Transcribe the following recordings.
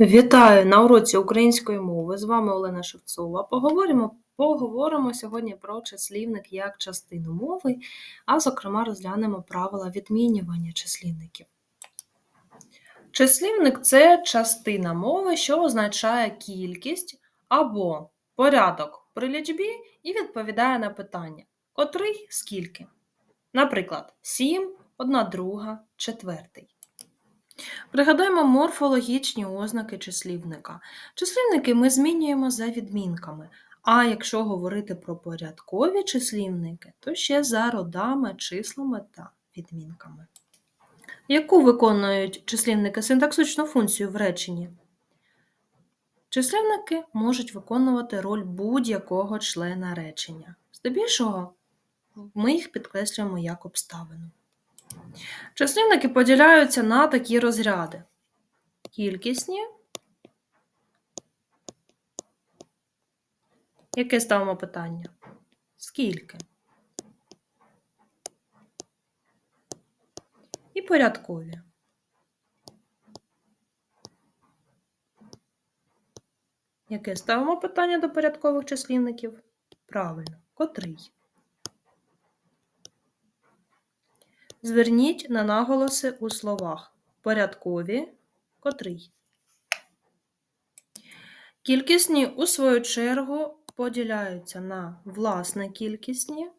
Вітаю на уроці української мови. З вами Олена Шевцова. Поговоримо, поговоримо сьогодні про числівник як частину мови, а зокрема розглянемо правила відмінювання числівників. Числівник це частина мови, що означає кількість або порядок при лічбі і відповідає на питання, котрий скільки. Наприклад, 7, 1 друга, четвертий. Пригадаємо морфологічні ознаки числівника. Числівники ми змінюємо за відмінками, а якщо говорити про порядкові числівники, то ще за родами, числами та відмінками. Яку виконують числівники синтаксичну функцію в реченні? Числівники можуть виконувати роль будь-якого члена речення. Здебільшого ми їх підкреслюємо як обставину. Числівники поділяються на такі розряди: кількісні. Яке ставимо питання? Скільки? І порядкові. Яке ставимо питання до порядкових числівників? Правильно, котрий? Зверніть на наголоси у словах порядкові, котрий. Кількісні, у свою чергу, поділяються на власне кількісні.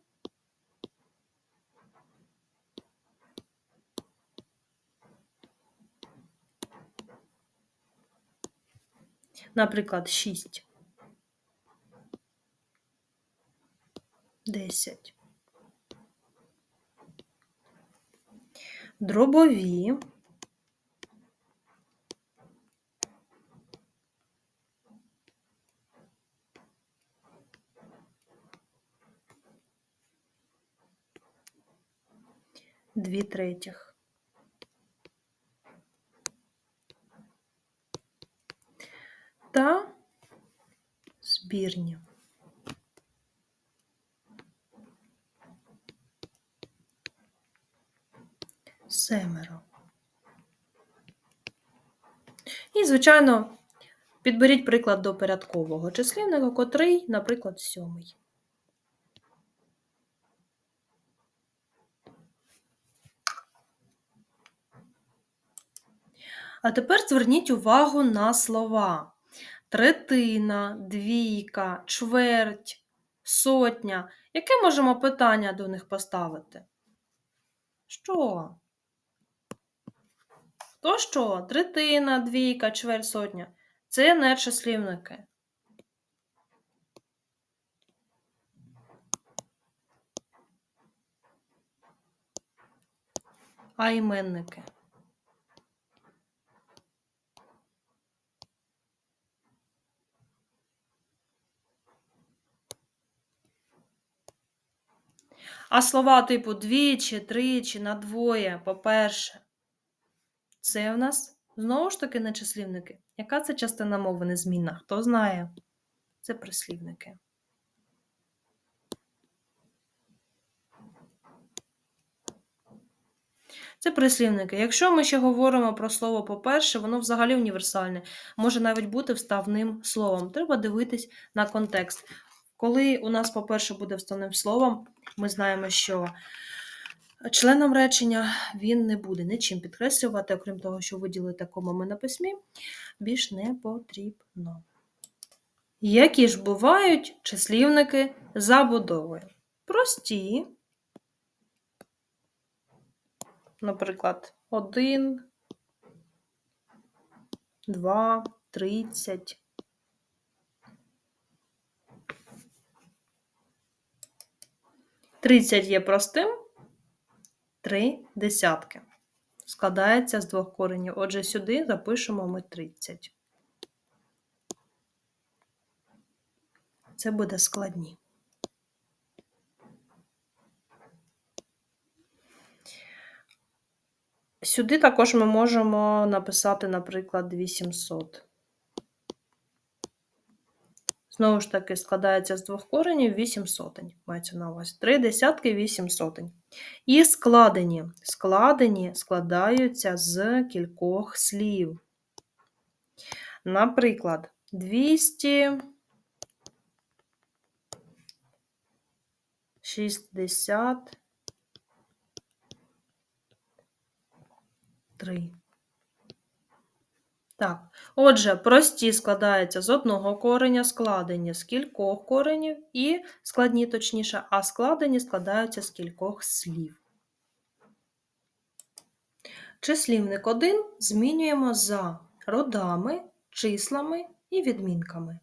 Наприклад, 6. 10. Дробові. Дві третіх. Та збірні. Семеро. І, звичайно, підберіть приклад до порядкового числівника, котрий, наприклад, сьомий. А тепер зверніть увагу на слова. Третина, двійка, чверть, сотня. Яке можемо питання до них поставити? Що? То що? Третина, двійка, чверть, сотня. Це не числівники. А іменники. А слова типу двічі, тричі, надвоє, по-перше, це в нас знову ж таки не числівники. Яка це частина мови незмінна? Хто знає? Це прислівники. Це прислівники. Якщо ми ще говоримо про слово по-перше, воно взагалі універсальне, може навіть бути вставним словом. Треба дивитись на контекст. Коли у нас, по-перше, буде вставним словом, ми знаємо, що членом речення він не буде нічим підкреслювати, окрім того, що виділити комами на письмі, більш не потрібно. Які ж бувають числівники забудовою? Прості, наприклад, 1, 2, 30. Тридцять є простим, три десятки. Складається з двох коренів. Отже, сюди запишемо ми 30. Це буде складні. Сюди також ми можемо написати, наприклад, 800. Знову ж таки, складається з двох коренів 8 сотень. Мається на увазі. Три десятки 8 сотень. І складені. Складені складаються з кількох слів. Наприклад, 200 60 3. Так, отже, прості складаються з одного кореня, складені з кількох коренів і складні, точніше, а складені складаються з кількох слів. Числівник 1 змінюємо за родами, числами і відмінками.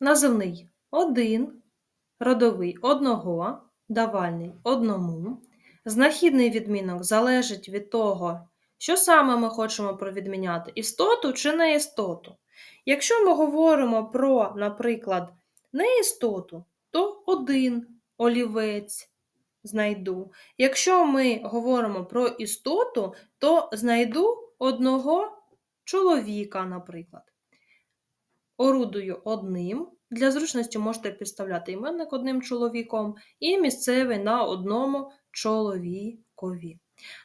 Називний 1, родовий одного, давальний одному. Знахідний відмінок залежить від того, що саме ми хочемо провідміняти істоту чи неістоту. Якщо ми говоримо про, наприклад, неістоту, то один олівець знайду. Якщо ми говоримо про істоту, то знайду одного чоловіка, наприклад. Орудую одним. Для зручності можете підставляти іменник одним чоловіком і місцевий на одному чоловікові.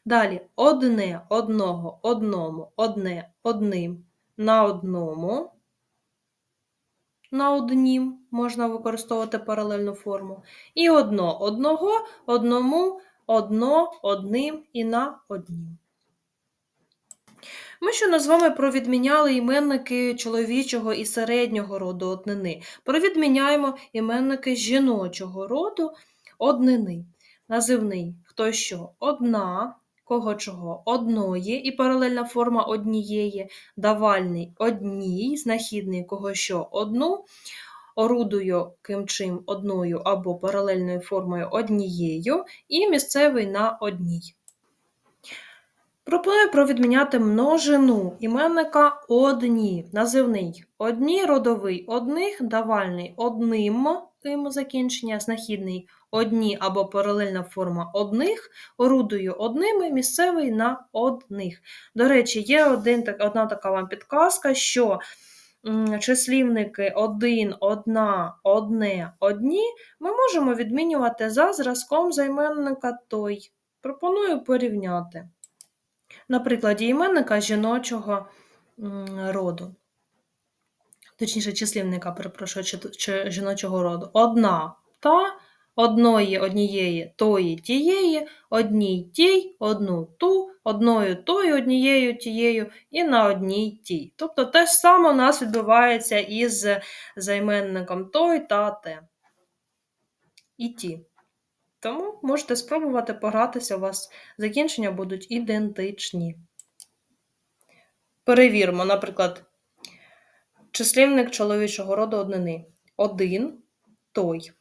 Далі одне, одного, одному, одне, одним на одному. На однім можна використовувати паралельну форму. І одно одного, одному, одно, одним і на однім. Ми щойно з вами провідміняли іменники чоловічого і середнього роду однини. Провідміняємо іменники жіночого роду однини. Називний. Хто що? Одна, кого чого? Одної і паралельна форма однієї, давальний одній, знахідний кого що? Одну, орудую ким чим одною або паралельною формою однією, і місцевий на одній. Пропоную провідміняти множину іменника одні, називний одні, родовий одних, давальний одним, ким закінчення, знахідний одні або паралельна форма одних, орудую одними, місцевий на одних. До речі, є один, одна така вам підказка, що числівники один, одна, одне, одні ми можемо відмінювати за зразком займенника той. Пропоную порівняти. На прикладі іменника жіночого роду. Точніше, числівника, перепрошую, чи- чи жіночого роду. Одна та, одної, однієї, тої, тієї, одній тій, одну ту, одною тою, однією тією і на одній тій. Тобто те ж саме у нас відбувається із займенником той та те. І ті. Тому можете спробувати погратися, у вас закінчення будуть ідентичні. Перевіримо, наприклад, числівник чоловічого роду однини. Один той,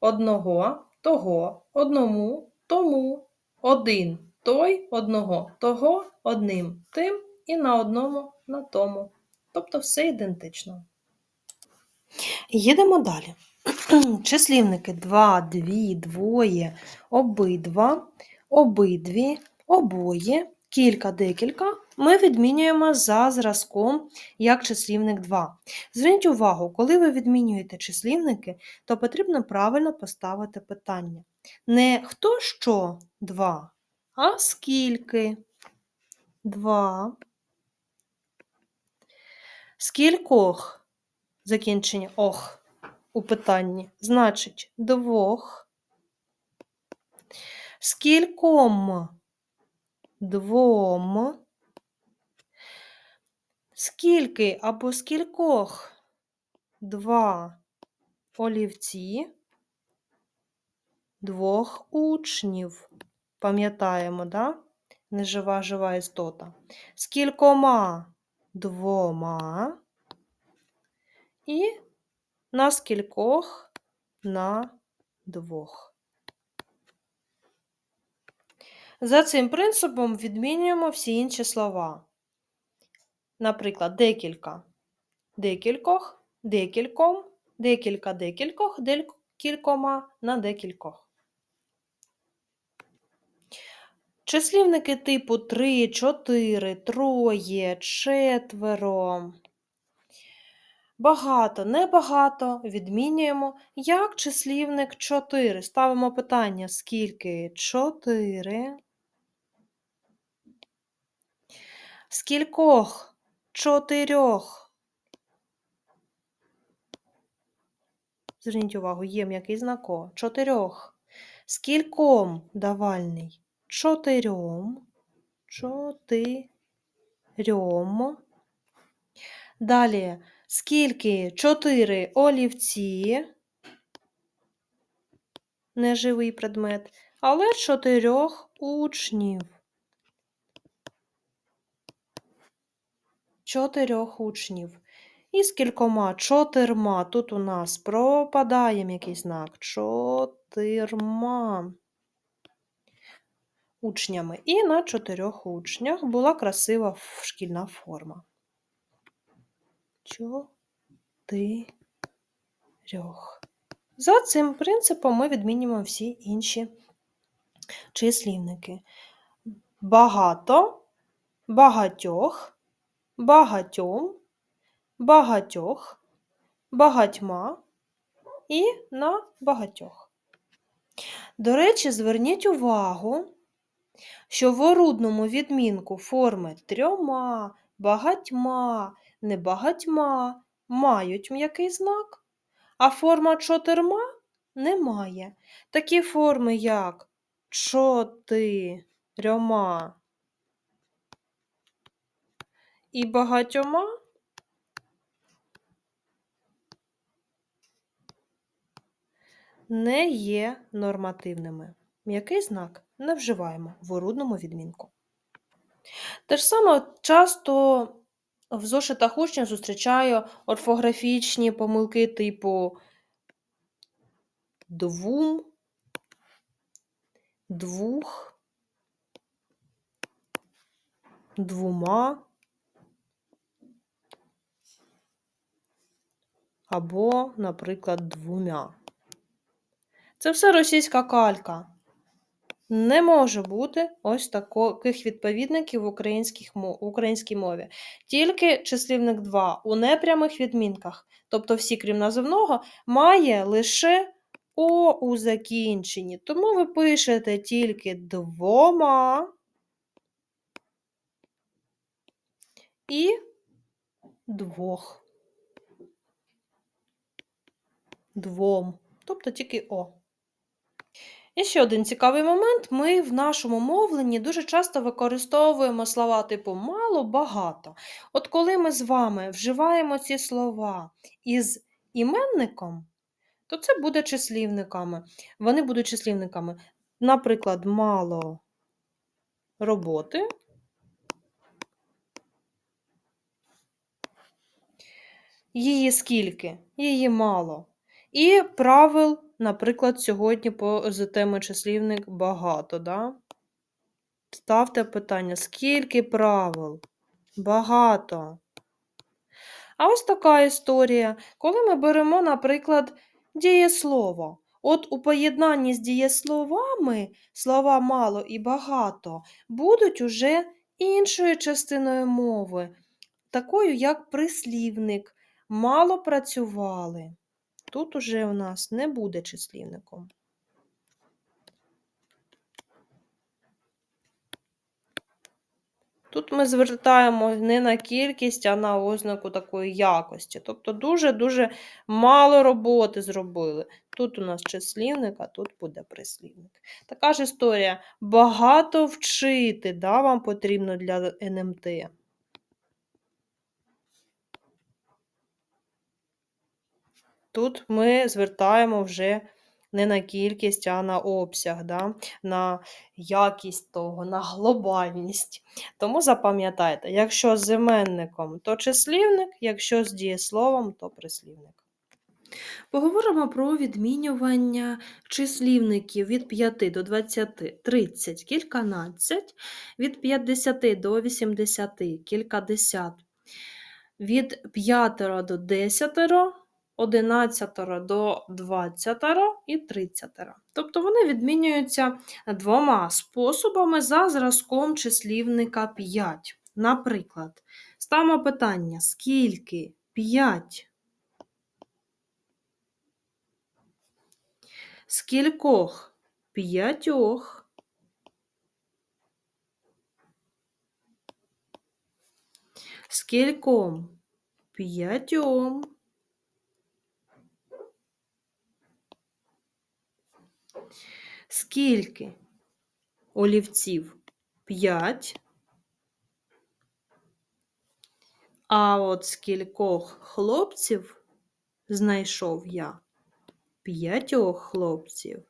одного, того, одному, тому, один той, одного, того, одним, тим і на одному, на тому. Тобто все ідентично. Їдемо далі. Числівники 2, 2, двоє, обидва, обидві, обоє, кілька, декілька ми відмінюємо за зразком як числівник 2. Зверніть увагу, коли ви відмінюєте числівники, то потрібно правильно поставити питання. Не хто що 2, а скільки 2. Скількох закінчення ох у питанні значить двох. Скільком двом. Скільки або скількох два олівці, двох учнів. Пам'ятаємо, да? Нежива жива істота. Скількома двома і на скількох на двох. За цим принципом відмінюємо всі інші слова. Наприклад, декілька декількох, декільком, декілька декількох, декількома на декількох. Числівники типу 3, 4, троє, четверо. Багато, небагато відмінюємо як числівник 4. Ставимо питання, скільки 4. Скількох чотирьох. Зверніть увагу, є м'який знак О. Чотирьох. Скільком давальний? Чотирьом. Чотирьом. Далі. Скільки? Чотири олівці. Неживий предмет. Але чотирьох учнів. Чотирьох учнів. І з кількома чотирма. Тут у нас пропадає м'який знак. Чотирма учнями. І на чотирьох учнях була красива шкільна форма. Чотирьох. За цим принципом ми відмінюємо всі інші числівники. Багато, багатьох, багатьом, багатьох, багатьма і на багатьох. До речі, зверніть увагу, що в орудному відмінку форми трьома, багатьма, небагатьма мають м'який знак, а форма чотирма не має. Такі форми, як чотирьома і багатьома не є нормативними. М'який знак не вживаємо в орудному відмінку. Те ж саме часто в зошитах учнів зустрічаю орфографічні помилки типу двум, двух, двома або, наприклад, двома. Це все російська калька. Не може бути ось таких відповідників в, українській мові. Тільки числівник 2 у непрямих відмінках, тобто всі, крім називного, має лише О у закінченні. Тому ви пишете тільки двома і двох. Двом. Тобто тільки О. І ще один цікавий момент: ми в нашому мовленні дуже часто використовуємо слова типу мало, багато. От коли ми з вами вживаємо ці слова із іменником, то це буде числівниками. Вони будуть числівниками. Наприклад, мало роботи. Її скільки? Її мало. І правил, наприклад, сьогодні по з числівник багато, да? Ставте питання, скільки правил? Багато. А ось така історія, коли ми беремо, наприклад, дієслово. От у поєднанні з дієсловами слова мало і багато будуть уже іншою частиною мови, такою як прислівник. Мало працювали. Тут уже у нас не буде числівником. Тут ми звертаємо не на кількість, а на ознаку такої якості. Тобто дуже-дуже мало роботи зробили. Тут у нас числівник, а тут буде прислівник. Така ж історія. Багато вчити да, вам потрібно для НМТ. Тут ми звертаємо вже не на кількість, а на обсяг, да? на якість того, на глобальність. Тому запам'ятайте, якщо з іменником, то числівник, якщо з дієсловом, то прислівник. Поговоримо про відмінювання числівників від 5 до 20, 30, кільканадцять, від 50 до 80, кількадесят, від 5 до 10, 11 до 20 і 30. Тобто вони відмінюються двома способами за зразком числівника 5. Наприклад, ставимо питання: скільки 5? Скількох? П'ятьох. Скільком? П'ятьом. Скільки олівців? П'ять. А от скількох хлопців знайшов я? П'ятьох хлопців.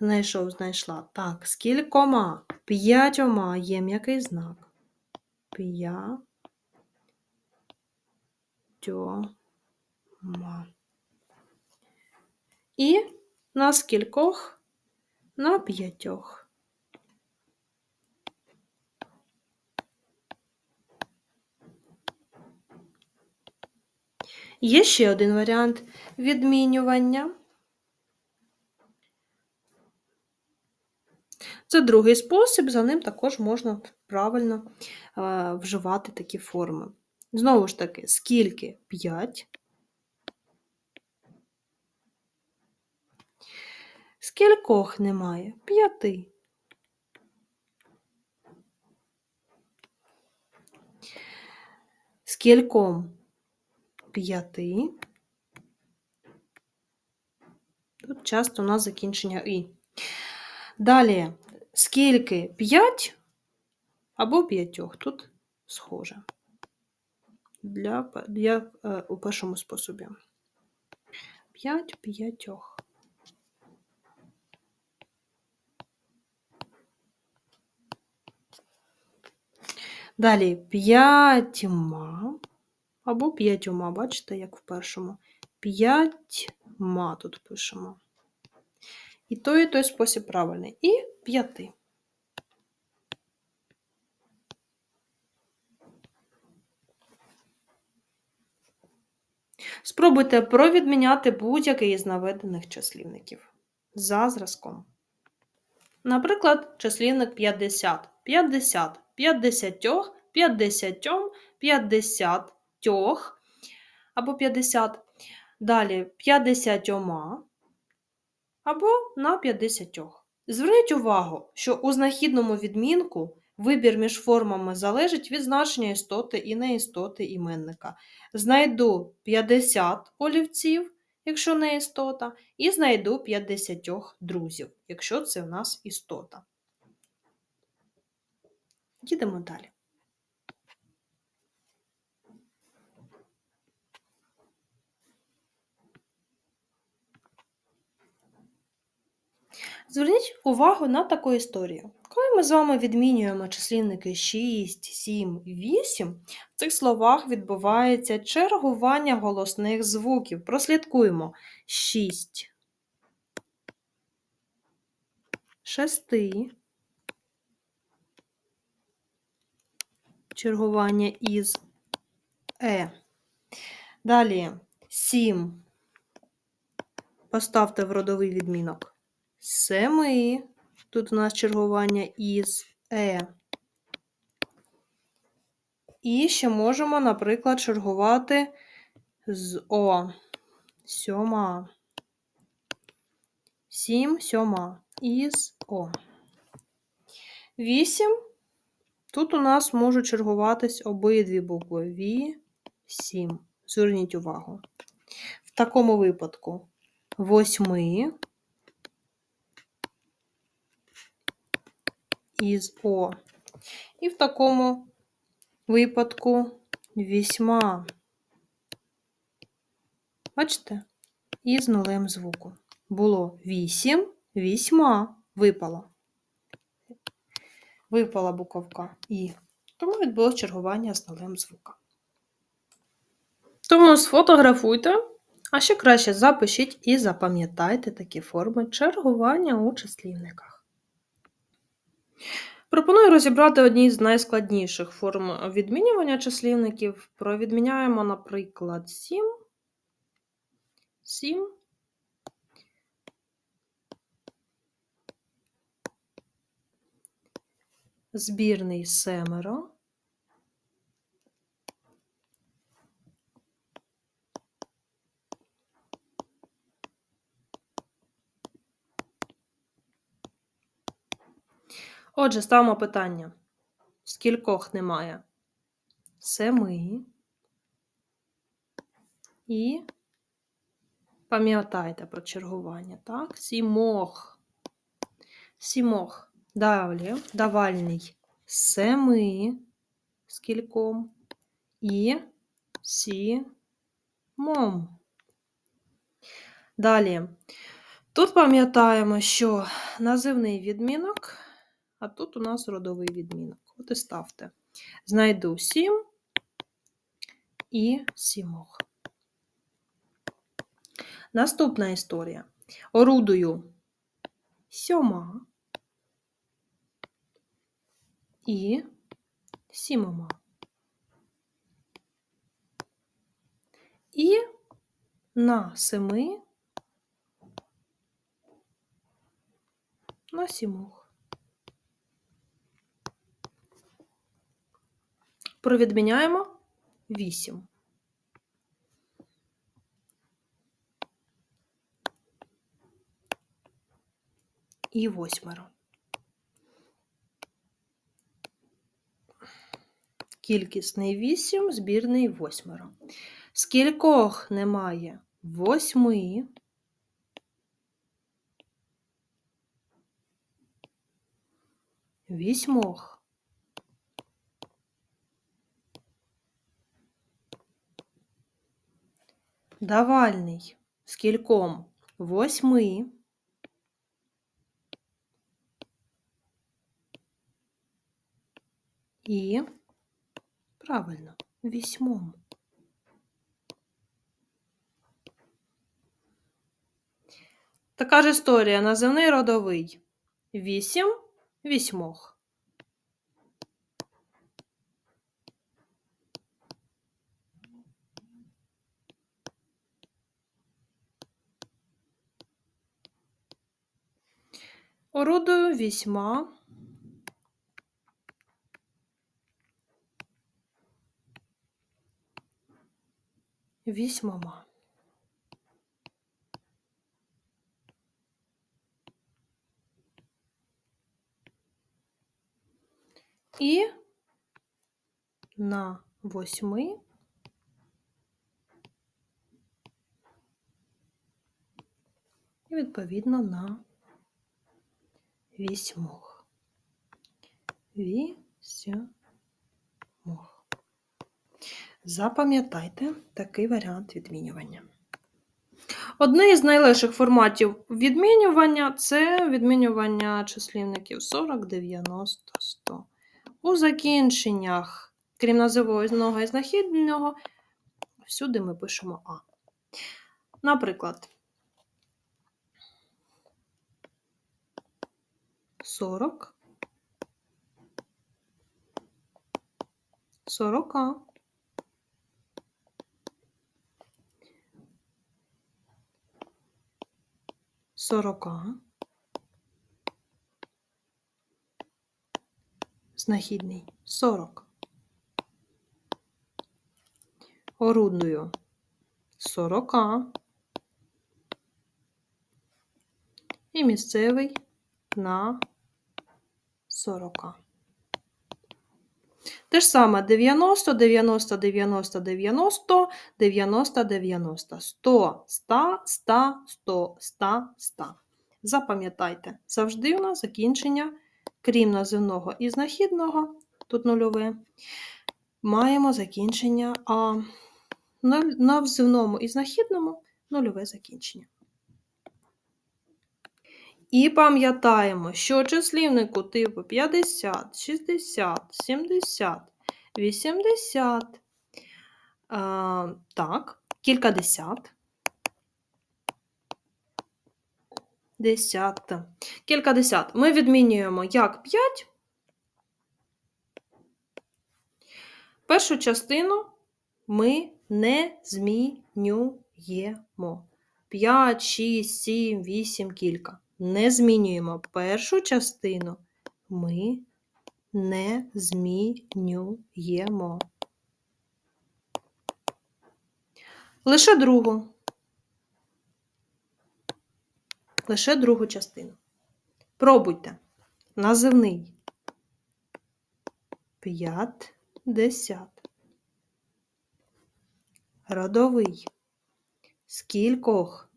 Знайшов, знайшла. Так, скількома? П'ятьома є м'який знак. П'ятьома. І на скількох? На п'ятьох. Є ще один варіант відмінювання. Це другий спосіб, за ним також можна правильно е, вживати такі форми. Знову ж таки, скільки 5. Скількох немає? П'яти. Скільком п'яти. Тут часто у нас закінчення І. Далі, скільки 5 або п'ятьох. Тут схоже. Для, для, е, у першому способі. 5 п'ятьох. Далі п'ятьма або п'ятьома, бачите, як в першому. П'ятьма тут пишемо. І той, і той спосіб правильний. І п'яти. Спробуйте провідміняти будь-який із наведених числівників за зразком. Наприклад, числівник 50, 50, 50, 50, 50 або 50. Далі 50 або на 50. Зверніть увагу, що у знахідному відмінку вибір між формами залежить від значення істоти і неістоти іменника. Знайду 50 олівців, якщо не істота, і знайду 50 друзів, якщо це в нас істота. Їдемо далі. Зверніть увагу на таку історію. Коли ми з вами відмінюємо числівники 6, 7, 8, в цих словах відбувається чергування голосних звуків. Прослідкуємо 6, 6, чергування із Е. Далі 7. Поставте в родовий відмінок семи. Тут у нас чергування із Е. І ще можемо, наприклад, чергувати з О. Сьома. Сім, сьома. Із О. Вісім. Тут у нас можуть чергуватись обидві букви Ві, сім. Зверніть увагу. В такому випадку восьми. Із О. І в такому випадку вісьма. Бачите? Із нулем звуку. Було вісім, вісьма випало. Випала буковка І. Тому відбулося чергування з нулем звука. Тому сфотографуйте, а ще краще запишіть і запам'ятайте такі форми чергування у числівниках. Пропоную розібрати одні з найскладніших форм відмінювання числівників. Провідміняємо, наприклад, 7, 7, збірний семеро, Отже, ставимо питання. Скількох немає? Семи. І пам'ятайте про чергування, так? Сімох. Сімох. Далі давальний семи. Скільком. І сімом. Далі. Тут пам'ятаємо, що називний відмінок, а тут у нас родовий відмінок. От і ставте. Знайду сім і сімох. Наступна історія. Орудую сьома і сімома. І на семи на сімох. Провідміняємо вісім. І восьмеро. Кількісний вісім, збірний восьмеро. Скількох немає восьми. Вісьмох. Давальний. Скільком? Восьми. І правильно, вісьмом. Така ж історія. Називний родовий. Вісім вісьмох. Орудую вісьма. Вісьмома. І на восьми і відповідно на вісьмох. Вісьмох. Запам'ятайте такий варіант відмінювання. Одне із найлегших форматів відмінювання це відмінювання числівників 40, 90, 100. У закінченнях, крім називного і знахідного, всюди ми пишемо А. Наприклад, 40, 40. Сорока. Знахідний сорок. Орудую сорока. І місцевий на сорока. Те ж саме 90, 90, 90, 90, 90, 90, 100, 100, 100, 100, 100, 100. Запам'ятайте, завжди у нас закінчення, крім називного і знахідного, тут нульове, маємо закінчення А. На називному і знахідному нульове закінчення. І пам'ятаємо, що числівнику типу 50, 60, 70, 80, а, так, кількадесят, десят, кількадесят. Ми відмінюємо як 5. Першу частину ми не змінюємо. 5, 6, 7, 8, кілька. Не змінюємо першу частину. Ми не змінюємо. Лише другу. Лише другу частину. Пробуйте. Називний п'ятдесят. Родовий. Скількох?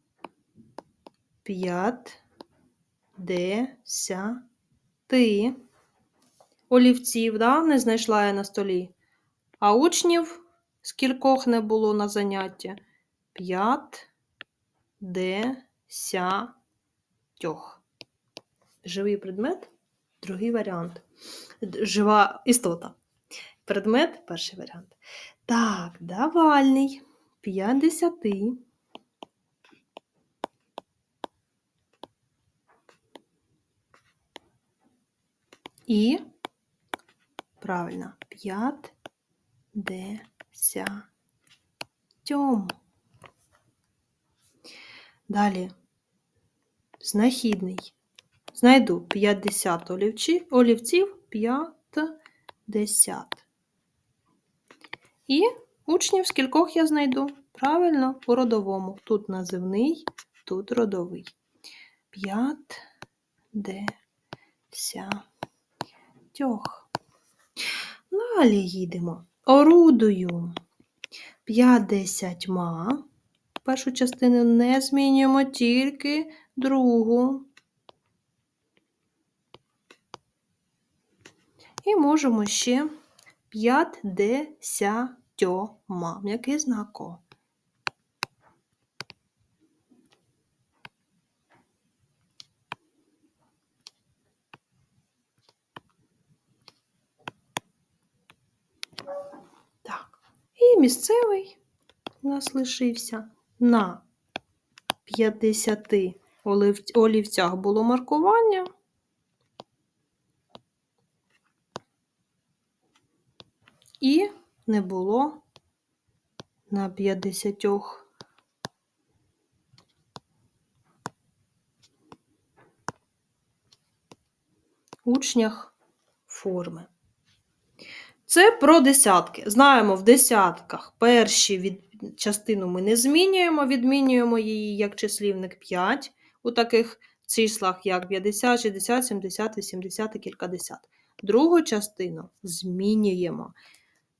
П'ятдесяти. Олівців, да, не знайшла я на столі. А учнів скількох не було на занятті? П'ятдесятьох. Живий предмет, другий варіант. Жива істота. Предмет перший варіант. Так, давальний. П'ятдесяти. І правильно, п'ятдесятьом. Далі. Знахідний. Знайду 50 олівчі, олівців 50. І учнів скількох я знайду? Правильно, у родовому. Тут називний, тут родовий. 50. Далі їдемо. Орудую. 50. Першу частину не змінюємо, тільки другу. І можемо ще 50. М'який знак О. Так. І місцевий у нас лишився на 50 олівцях було маркування. І не було на 50 учнях форми. Це про десятки. Знаємо, в десятках перші від частину ми не змінюємо, відмінюємо її як числівник 5 у таких числах, як 50, 60, 70, 80 і кількадесят. Другу частину змінюємо.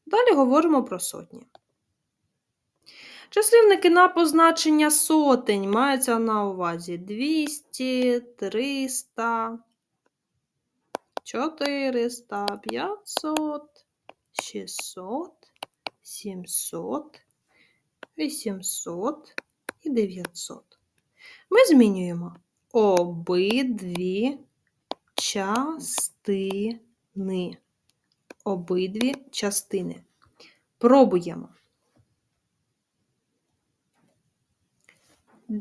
Далі говоримо про сотні. Числівники на позначення сотень маються на увазі 200, 300, 400, 500, 600, 700, 800 і 900. Ми змінюємо обидві частини. Обидві частини. Пробуємо.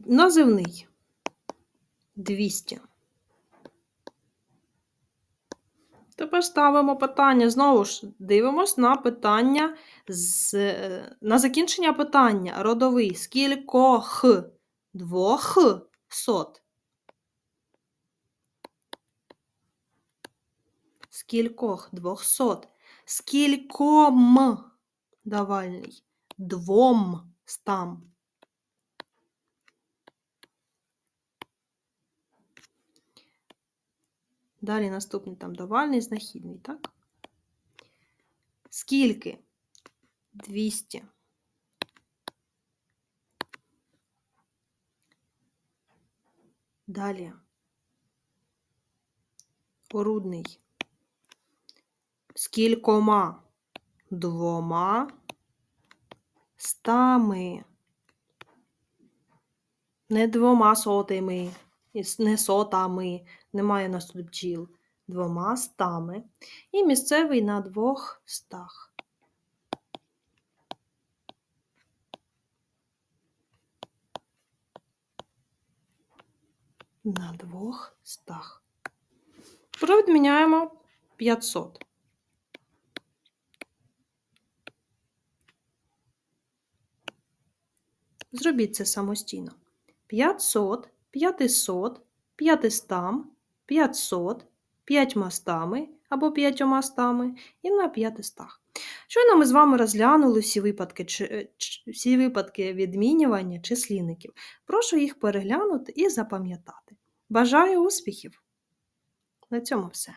Називний 200. Тепер ставимо питання. Знову ж дивимось на питання з, е, на закінчення питання. Родовий. Скількох? Двох сот. Скількох? Двохсот. Скільком? Давальний. Двом стам. Далі наступний там давальний, знахідний, так? Скільки? 200. Далі. Орудний. Скількома? Двома стами. Не двома сотими, не сотами. Немає у нас тут бджіл. Двома стами. І місцевий на двох стах. На двох стах. Провідміняємо 500. Зробіть це самостійно. 500, 500, 500, 500, 5 мостами або 5 мостами і на 500. Щойно ми з вами розглянули всі випадки, ч- всі випадки відмінювання числівників. Прошу їх переглянути і запам'ятати. Бажаю успіхів! На цьому все.